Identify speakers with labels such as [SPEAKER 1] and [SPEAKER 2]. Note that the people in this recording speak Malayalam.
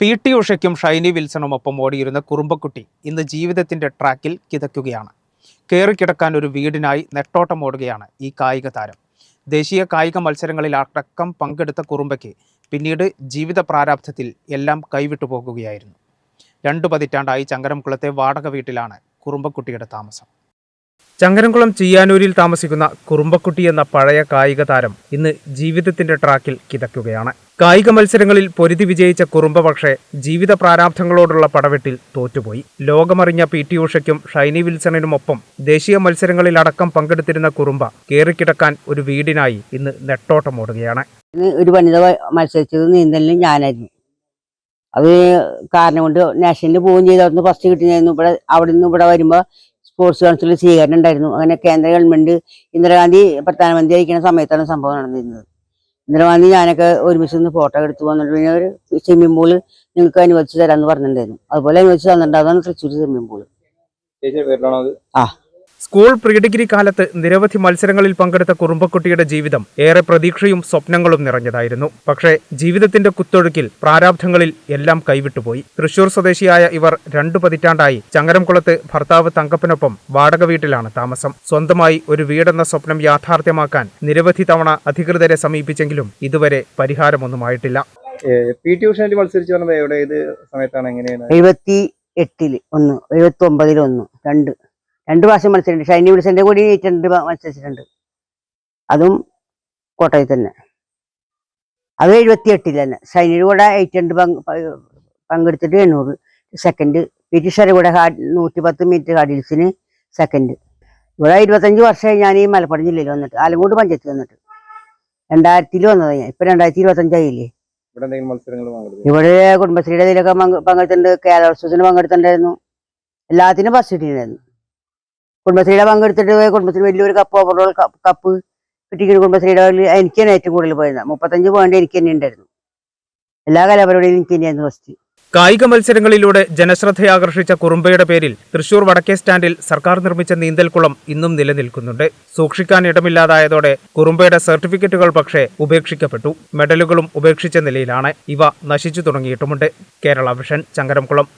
[SPEAKER 1] പി ടി ഉഷയ്ക്കും ഷൈനി വിൽസണും ഒപ്പം ഓടിയിരുന്ന കുറുമ്പക്കുട്ടി ഇന്ന് ജീവിതത്തിന്റെ ട്രാക്കിൽ കിതയ്ക്കുകയാണ്. കയറിക്കിടക്കാൻ ഒരു വീടിനായി നെട്ടോട്ടം ഓടുകയാണ് ഈ കായിക താരം. ദേശീയ കായിക മത്സരങ്ങളിൽ അടക്കം പങ്കെടുത്ത കുറുമ്പയ്ക്ക് പിന്നീട് ജീവിത പ്രാരാബ്ധത്തിൽ എല്ലാം കൈവിട്ടു പോകുകയായിരുന്നു. രണ്ടു പതിറ്റാണ്ടായി ചങ്കരംകുളത്തെ വാടക വീട്ടിലാണ് കുറുമ്പക്കുട്ടിയുടെ താമസം. ചങ്ങരംകുളം ചിയ്യാനൂരിൽ താമസിക്കുന്ന കുറുമ്പക്കുട്ടി എന്ന പഴയ കായിക താരം ഇന്ന് ജീവിതത്തിന്റെ ട്രാക്കിൽ കിതയ്ക്കുകയാണ് കായിക മത്സരങ്ങളിൽ പൊരുതി വിജയിച്ച കുറുമ്പ പക്ഷേ ജീവിത പ്രാരാബ്ധങ്ങളോടുള്ള പടവെട്ടിൽ തോറ്റുപോയി. ലോകമറിഞ്ഞ പി ടി ഉഷയ്ക്കും ഷൈനി വിൽസണിനുമൊപ്പം ദേശീയ മത്സരങ്ങളിൽ അടക്കം പങ്കെടുത്തിരുന്ന കുറുമ്പ കയറിക്കിടക്കാൻ ഒരു വീടിനായി ഇന്ന് നെട്ടോട്ടമോടുകയാണ്
[SPEAKER 2] ഒരു വനിത മത്സരിച്ചത് നീന്തലിന് ഞാനായിരുന്നു. അത് കാരണം കൊണ്ട് നാഷണലിന് പോവുകയും ചെയ്തു. ഫസ്റ്റ് കിട്ടിയായിരുന്നു ഇവിടെ അവിടെ നിന്ന് ഇവിടെ വരുമ്പോൾ സ്പോർട്സ് കൗൺസിലിൽ സ്വീകരണം ഉണ്ടായിരുന്നു. അങ്ങനെ കേന്ദ്ര ഗവൺമെന്റ് ഇന്ദിരാഗാന്ധി പ്രധാനമന്ത്രി ആയിരിക്കുന്ന സമയത്താണ് സംഭവം നടന്നിരുന്നത്. ഇന്ദിരാഗാന്ധി ഞാനൊക്കെ ഒരുമിച്ച് നിന്ന് ഫോട്ടോ എടുത്തു വന്നിട്ട് പിന്നെ ഒരു സ്വിമ്മിംഗ് പൂൾ നിങ്ങൾക്ക് അനുവദിച്ച് തരാമെന്ന് പറഞ്ഞിട്ടുണ്ടായിരുന്നു. അതുപോലെ അനുവദിച്ച് തന്നിട്ടുണ്ടാകുന്ന തൃശ്ശൂർ സ്വിമ്മിംഗ്
[SPEAKER 3] പൂൾ ആ.
[SPEAKER 1] സ്കൂൾ പ്രീ ഡിഗ്രി കാലത്ത് നിരവധി മത്സരങ്ങളിൽ പങ്കെടുത്ത കുറുമ്പക്കുട്ടിയുടെ ജീവിതം ഏറെ പ്രതീക്ഷയും സ്വപ്നങ്ങളും നിറഞ്ഞതായിരുന്നു. പക്ഷേ ജീവിതത്തിന്റെ കുത്തൊഴുക്കിൽ പ്രാരാബ്ധങ്ങളിൽ എല്ലാം കൈവിട്ടുപോയി. തൃശൂർ സ്വദേശിയായ ഇവർ രണ്ടു പതിറ്റാണ്ടായി ചങ്ങരംകുളത്ത് ഭർത്താവ് തങ്കപ്പനൊപ്പം വാടക വീട്ടിലാണ് താമസം. സ്വന്തമായി ഒരു വീടെന്ന സ്വപ്നം യാഥാർത്ഥ്യമാക്കാൻ നിരവധി തവണ അധികൃതരെ സമീപിച്ചെങ്കിലും ഇതുവരെ പരിഹാരമൊന്നുമായിട്ടില്ല.
[SPEAKER 3] പി ടി ഉഷനിൽ മത്സരിച്ച് പറഞ്ഞത് എവിടെ? ഏത് സമയത്താണ് എങ്ങനെയാണ്?
[SPEAKER 2] എഴുപത്തി എട്ടിൽ ഒന്ന് എഴുപത്തി ഒമ്പതിൽ ഒന്ന് രണ്ട്. രണ്ട് പ്രാവശ്യം മത്സരിച്ചിട്ടുണ്ട്. ഷൈനി വിൽസന്റെ കൂടി രണ്ട് മത്സരിച്ചിട്ടുണ്ട്. അതും കോട്ടയത്ത് തന്നെ. അത് എഴുപത്തി എട്ടിൽ തന്നെ. ഷൈനിയുടെ കൂടെ എയ്റ്റ് പ- പങ്കെടുത്തിട്ട് എണ്ണൂറ്. സെക്കൻഡ് ബ്രിട്ടീഷുകാരുടെ കൂടെ ഹാ- നൂറ്റി പത്ത് മീറ്റർ ഹാഡിൽസിന് സെക്കൻഡ് ഇവിടെ ഇരുപത്തഞ്ച് വർഷമായി ഞാൻ ഈ മലപ്പുറം ജില്ലയിൽ വന്നിട്ട് ആലങ്കോട് പഞ്ചായത്തിൽ വന്നിട്ട്. രണ്ടായിരത്തിൽ വന്നതാണ് ഞാൻ. ഇപ്പൊ രണ്ടായിരത്തി ഇരുപത്തഞ്ചായില്ലേ
[SPEAKER 3] ഇവിടെ
[SPEAKER 2] കുടുംബശ്രീയുടെ ഇതിലൊക്കെ പങ്ക് പങ്കെടുത്തിട്ടുണ്ട്. കേരളോത്സവത്തിന് പങ്കെടുത്തിട്ടുണ്ടായിരുന്നു. എല്ലാത്തിനും ഫസ്റ്റ് കിട്ടിയിട്ടുണ്ടായിരുന്നു. കുടുംബശ്രീയുടെ പങ്കെടുത്തിട്ട് പോയ കുടുംബശ്രീ വലിയൊരു കപ്പ് ഓവറോൾ കപ്പ് കിട്ടിക്കുന്ന കുടുംബശ്രീയുടെ എനിക്കാണ് ഏറ്റവും കൂടുതൽ പോയത്. മുപ്പത്തഞ്ച് പോയിന്റ് എനിക്ക് തന്നെ ഉണ്ടായിരുന്നു. എല്ലാ കലാപരിപാടിയിലും എനിക്ക് തന്നെയായിരുന്നു ഫസ്റ്റ്
[SPEAKER 1] കായിക മത്സരങ്ങളിലൂടെ ജനശ്രദ്ധയാകർഷിച്ച കുറുമ്പയുടെ പേരിൽ തൃശൂർ വടക്കേ സ്റ്റാൻഡിൽ സർക്കാർ നിർമ്മിച്ച നീന്തൽക്കുളം ഇന്നും നിലനിൽക്കുന്നുണ്ട്. സൂക്ഷിക്കാൻ ഇടമില്ലാതായതോടെ കുറുമ്പയുടെ സർട്ടിഫിക്കറ്റുകൾ പക്ഷേ ഉപേക്ഷിക്കപ്പെട്ടു. മെഡലുകളും ഉപേക്ഷിച്ച നിലയിലാണ്. ഇവ നശിച്ചു തുടങ്ങിയിട്ടുമുണ്ട്. കേരള വിഷൻ ചങ്കരംകുളം